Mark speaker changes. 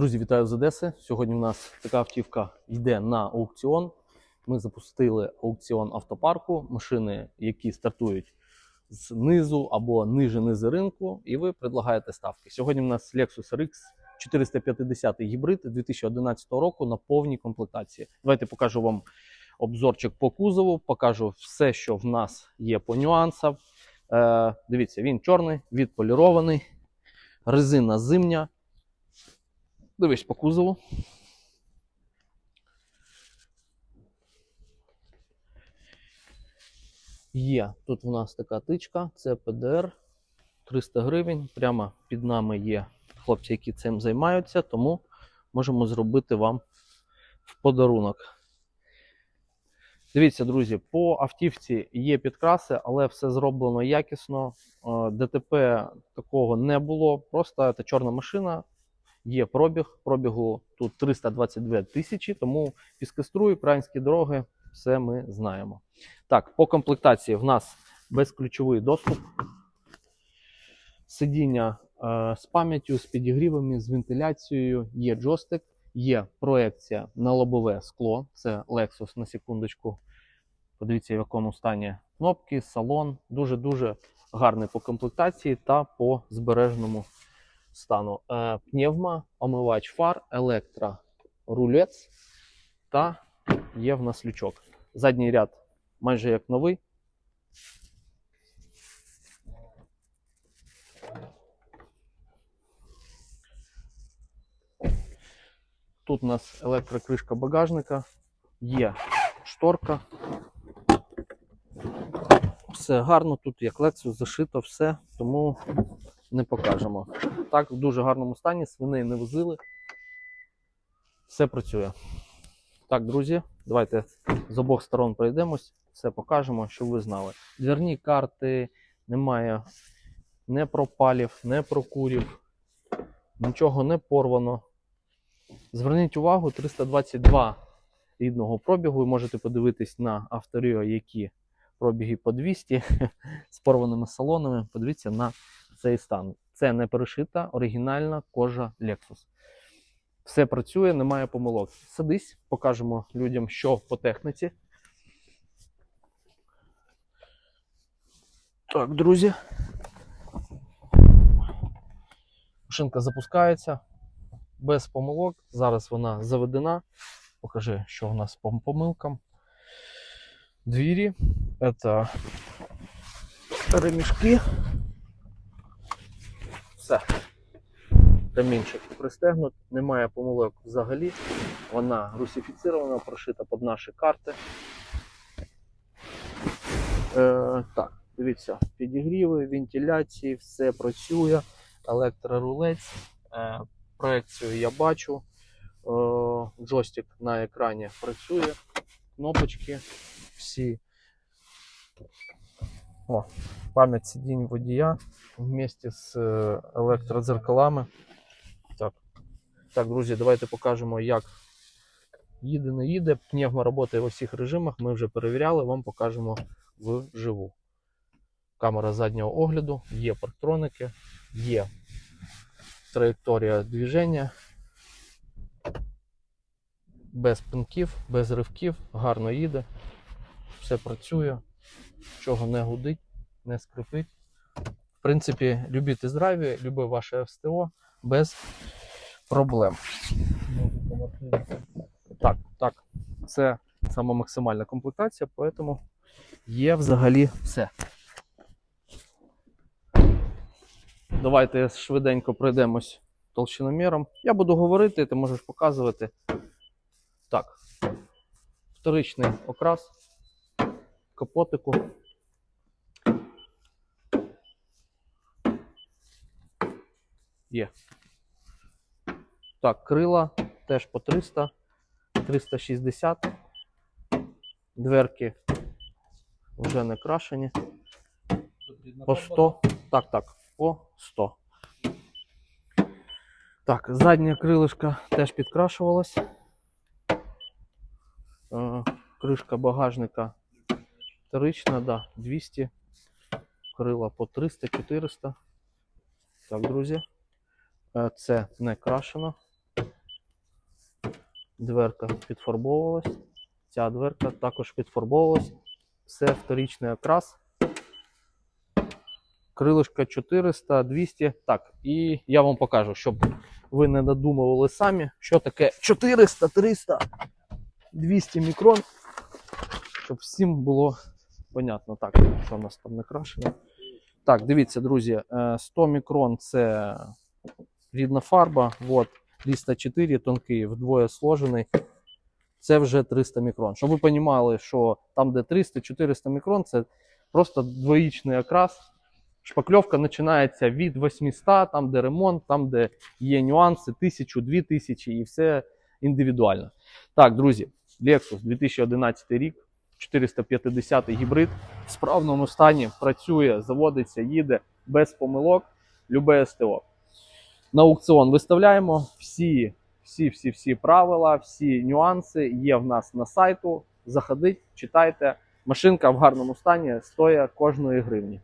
Speaker 1: Друзі, вітаю з Одеси. Сьогодні в нас така автівка йде на аукціон. Ми запустили аукціон автопарку, машини, які стартують знизу або ниже низи ринку, і ви предлагаєте ставки. Сьогодні в нас Lexus RX 450 гібрид 2011 року на повній комплектації. Давайте покажу вам обзорчик по кузову, покажу все, що в нас є по нюансам. Е, дивіться, він чорний, відполірований, резина зимня. Дивись по кузову. Є тут у нас така тичка, це ПДР 300 гривень. Прямо під нами є хлопці, які цим займаються, тому можемо зробити вам в подарунок. Дивіться, друзі, по автівці є підкраси, але все зроблено якісно. Е, ДТП такого не було. Просто це чорна машина, є пробіг. Пробігу тут 322 тисячі, тому піскоструй, українські дороги, все ми знаємо. Так, по комплектації в нас безключовий доступ. Сидіння е, з пам'яттю, з підігрівами, з вентиляцією, є джойстик, є проекція на лобове скло. Це Lexus на секундочку. Подивіться, в якому стані кнопки, салон. Дуже-дуже гарний по комплектації та по збережному стану. Е, пневма, омивач фар, електрорулець та є в нас лючок. Задній ряд майже як новий. Тут у нас електрокришка багажника, є шторка. Все гарно, тут як Lexus зашито все, тому не покажемо. Так, в дуже гарному стані, свиней не возили. Все працює. Так, друзі, давайте з обох сторон пройдемось, все покажемо, щоб ви знали. Дверні карти немає не пропалів, не прокурів, нічого не порвано. Зверніть увагу, 322 рідного пробігу. Ви можете подивитись на авторіо, які пробіги по 200 з порваними салонами. Подивіться на цей стан. Це не перешита оригінальна кожа Lexus. Все працює, немає помилок. Садись, покажемо людям, що по техніці. Так, друзі. Машинка запускається без помилок. Зараз вона заведена. Покажи, що у нас по помилкам. Двері. Это ремішки. Все. Ремінчик пристегнут, немає помилок взагалі. Вона русифіцірована, прошита під наші карти. Е, так, дивіться, підігріви, вентиляції, все працює. Електрорулець. Е, проекцію я бачу. Е, джойстик на екрані працює. Кнопочки всі. О, пам'ять сидінь водія вместе з е, електродзеркалами. Так. так, друзі, давайте покажемо, як їде, не їде. Пневма працює в усіх режимах. Ми вже перевіряли, вам покажемо вживу. Камера заднього огляду, є парктроники, є траєкторія движення. Без пинків, без ривків, гарно їде, все працює, чого не гудить, не скрипить. В принципі, любі тест-драйві, любе ваше СТО без проблем. Так, так, це сама максимальна комплектація, тому є взагалі все. Давайте швиденько пройдемось толщиноміром. Я буду говорити, ти можеш показувати. Так, вторичний окрас капотику. Є. Так, крила теж по 300, 360. Дверки вже не крашені. По 100. Так, так, по 100. Так, задня крилишка теж підкрашувалась. Е, Кришка багажника вторична, да, 200. Крила по 300-400. Так, друзі. Е, Це не крашено. Дверка підфарбовувалась. Ця дверка також підфарбовувалась. Все вторічний окрас. Крилишка 400, 200. Так, і я вам покажу, щоб ви не надумували самі, що таке 400, 300, 200 мікрон. Щоб всім було понятно. Так, що у нас там не крашено. Так, дивіться, друзі, е, 100 мікрон це рідна фарба. От, 304 тонкий, вдвоє сложений. Це вже 300 мікрон. Щоб ви розуміли, що там, де 300-400 мікрон, це просто двоїчний окрас. Шпакльовка починається від 800, там, де ремонт, там, де є нюанси, 1000, 2000 і все індивідуально. Так, друзі, Lexus 2011 рік, 450 гібрид в справному стані працює, заводиться, їде без помилок, любе СТО. На аукціон виставляємо всі, всі, всі, всі правила, всі нюанси є в нас на сайту. Заходіть, читайте. Машинка в гарному стані стоїть кожної гривні.